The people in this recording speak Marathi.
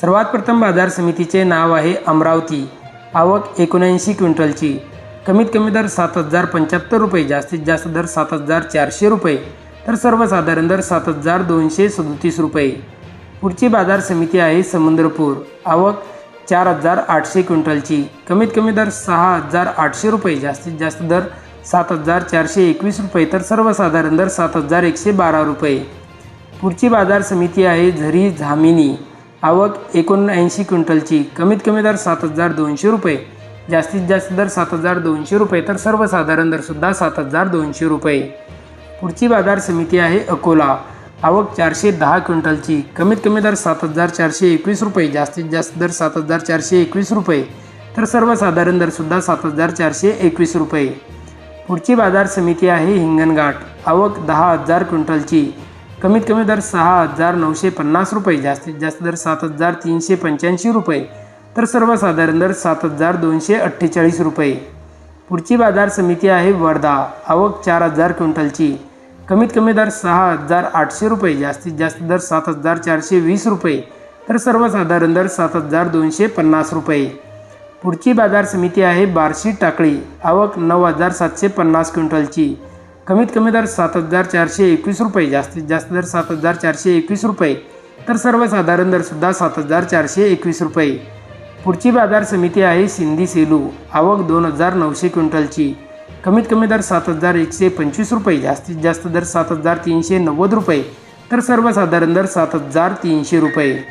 सर्वात प्रथम बाजार समितीचे नाव आहे अमरावती. आवक एकोणऐंशी क्विंटलची. कमीत कमी दर सात हजार पंच्याहत्तर रुपये जास्तीत जास्त दर सात हजार चारशे रुपये तर सर्वसाधारण दर सात हजार दोनशे सदोतीस रुपये. पुढची बाजार समिती आहे समुद्रपूर. आवक चार हजार आठशे क्विंटलची. कमीत कमी दर सहा हजार आठशे रुपये जास्तीत जास्त दर सात हजार चारशे एकवीस रुपये तर सर्वसाधारण दर सात हजार एकशे बारा रुपये. पुढची बाजार समिती आहे झरी झामिनी. आवक एकोणऐंशी क्विंटलची. कमीत कमी दर सात हजार दोनशे रुपये. जास्तीत जास्त दर सात हजार दोनशे रुपये तर सर्वसाधारण दरसुद्धा सात हजार दोनशे रुपये. पुढची बाजार समिती आहे अकोला. आवक चारशे दहा क्विंटलची. कमीत कमी दर सात हजार चारशे एकवीस रुपये जास्तीत जास्त दर सात हजार चारशे एकवीस रुपये तर सर्वसाधारण दरसुद्धा सात हजार चारशे एकवीस रुपये. पुढची बाजार समिती आहे हिंगणघाट. आवक दहा हजार क्विंटलची. कमीत कमी दर सहा हजार नऊशे पन्नास रुपये जास्तीत जास्त दर सात हजार तीनशे पंच्याऐंशी रुपये तर सर्वसाधारण दर सात हजार दोनशे अठ्ठेचाळीस रुपये. पुढची बाजार समिती आहे वर्धा आवक चार हजार क्विंटलची. कमीत कमी दर सहा हजार आठशे रुपये जास्तीत जास्त दर सात हजार चारशे वीस रुपये तर सर्वसाधारण दर सात हजार दोनशे पन्नास रुपये. पुढची बाजार समिती आहे बार्शी टाकळी आवक नऊ हजार सातशे पन्नास क्विंटलची. कमीत कमी दर सात हजार चारशे एकवीस रुपये जास्तीत जास्त दर सात हजार चारशे एकवीस रुपये. तर सर्वसाधारण दरसुद्धा सात हजार चारशे एकवीस रुपये. पुढची बाजार समिती आहे सिंधी सेलू. आवक दोन हजार नऊशे क्विंटलची. कमीत कमी दर सात हजार एकशे पंचवीस रुपये जास्तीत जास्त दर सात हजार तीनशे नव्वद रुपये. तर सर्वसाधारण दर सात हजार तीनशे रुपये.